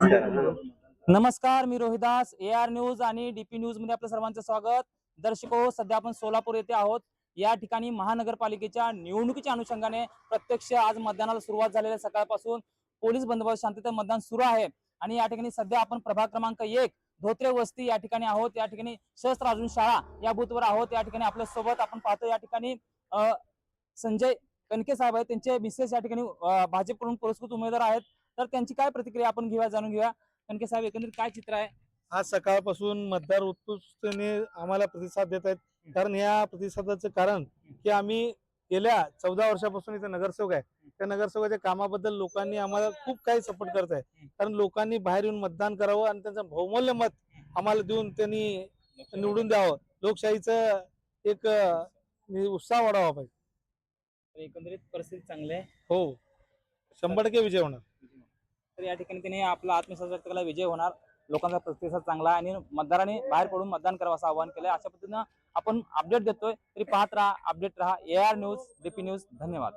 नमस्कार मी Rohidas A R news आणि डीपी न्यूजमध्ये आपलं सर्वांचं स्वागत. दर्शको हो, सध्या आपण सोलापूर येथे आहोत. या ठिकाणी महानगरपालिकेच्या निवडणुकीच्या अनुषंगाने प्रत्यक्ष आज मतदानाला सुरुवात झालेली आहे. सकाळपासून पोलीस बंदोबस्त शांततेत मतदान सुरू आहे. आणि या ठिकाणी सध्या आपण प्रभाग क्रमांक एक धोत्रे वस्ती या ठिकाणी आहोत. या ठिकाणी शस्त्र अजून शाळा या बूथवर आहोत. या ठिकाणी आपल्यासोबत आपण पाहतो या ठिकाणी संजय कणके साहेब आहेत. त्यांचे मिसेस या ठिकाणी भाजपकडून पुरस्कृत उमेदवार आहेत. तर त्यांची काय प्रतिक्रिया आपण घेऊया जाणून घेऊया. कणके साहेब एकंदरीत काय चित्र आहे? आज सकाळपासून मतदार उत्कृष्टतेने आम्हाला प्रतिसाद देत आहेत. कारण या प्रतिसादाचं कारण की आम्ही गेल्या चौदा वर्षापासून इथे नगरसेवक आहे. त्या नगरसेवकाच्या कामाबद्दल लोकांनी आम्हाला खूप काही सपोर्ट करत आहे. कारण लोकांनी बाहेर येऊन मतदान करावं आणि त्यांचं बहुमूल्य मत आम्हाला देऊन त्यांनी निवडून द्यावं. लोकशाहीचं एक उत्साह वाढावा पाहिजे. एकंदरीत परिस्थिती चांगली आहे. हो. शंभर टक्के विजय होणार. तर या ठिकाणी त्यांनी आपला आत्मविश्वास व्यक्त केला विजय होणार. लोकांचा प्रतिसाद चांगला आहे आणि मतदारांनी बाहेर पडून मतदान करावं असं आवाहन केलंय. अशा पद्धतीनं आपण अपडेट देतोय. तरी पाहत राहा अपडेट राहा. A R news DP news धन्यवाद.